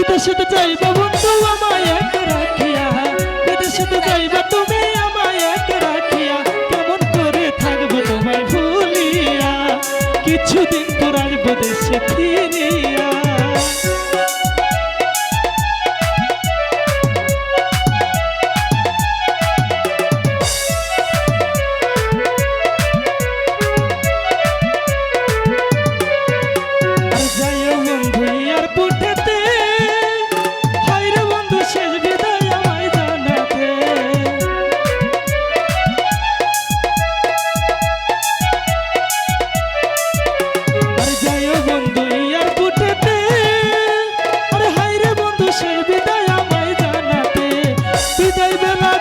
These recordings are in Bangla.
বিদেশেতে যাইবা বন্ধু আমায় এক রাখিয়া। বিদেশেতে যাইবা তুমি আমায় এক রাখিয়া। কেমন করে থাকব তোমায় ভুলিয়া। কিছুদিন পর আসব দেশে ফিরিয়া।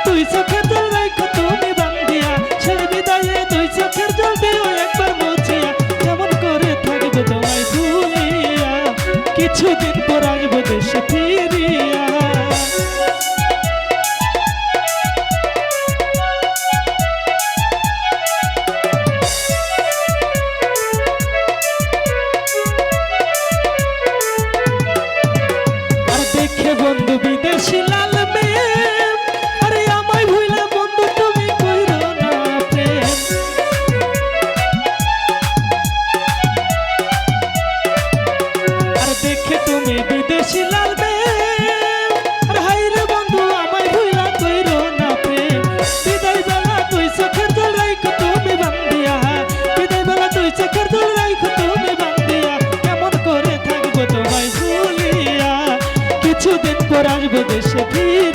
তুই চোখের জল রাখো তুমি বান্ধিয়া। শেষ বিদায়ে তুই চোখের জল দিও একবার মুছিয়া। কেমন করে থাকব তোমায় ভুলিয়া কিছুদিন পর কেমন করে থাকব তোমায় ভুলিয়া? কিছুদিন পর আসব দেশে ফিরিয়া।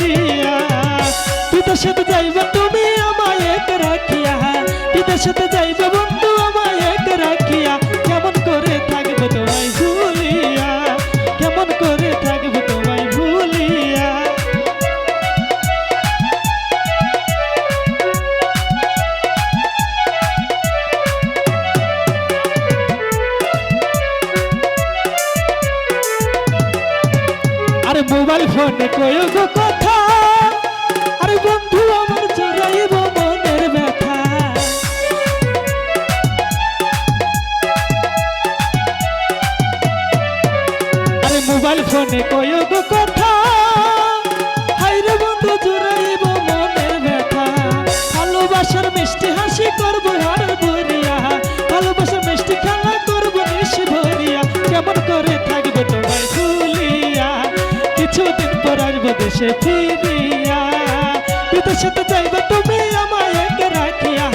মোবাইল ফোনে কয় গো কথা। আরে বন্ধু, আমার চড়াইব মনের ব্যথা। আরে মোবাইল ফোনে কয় গো কথা দেশে ফিরিয়া বিদেশেতে যাইবা তুমি আমায় এক রাখিয়া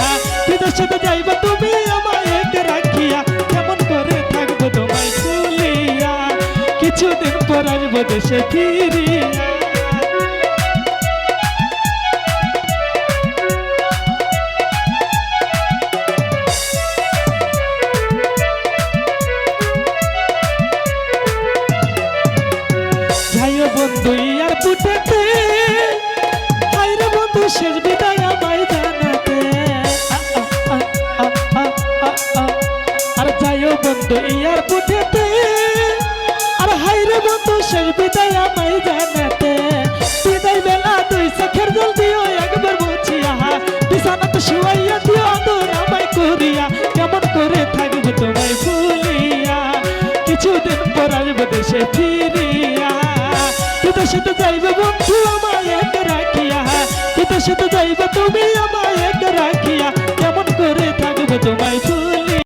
বিদেশেতে যাইবা তুমি আমায় এক রাখিয়া, কেমন করে থাকব তোমায় ভুলিয়া কিছুদিন পর আসব দেশে ফিরিয়া। আমায় জানাতে। বিদায় বেলা তুই চোখের জল দিও, একবার মুছিয়া। বিছানাতে শুয়াইয়া দিও, আদর আমায় করিয়া। কেমন করে থাকব তোমায় ভুলিয়া। কিছুদিন পর আসব দেশে ফিরিয়া। বিদেশেতে যাইবে বন্ধু আমায় এক রাখিয়া। যাইবে আমায় এক রাখিয়া। কেমন করে থাকব তোমায় ভুলিয়া।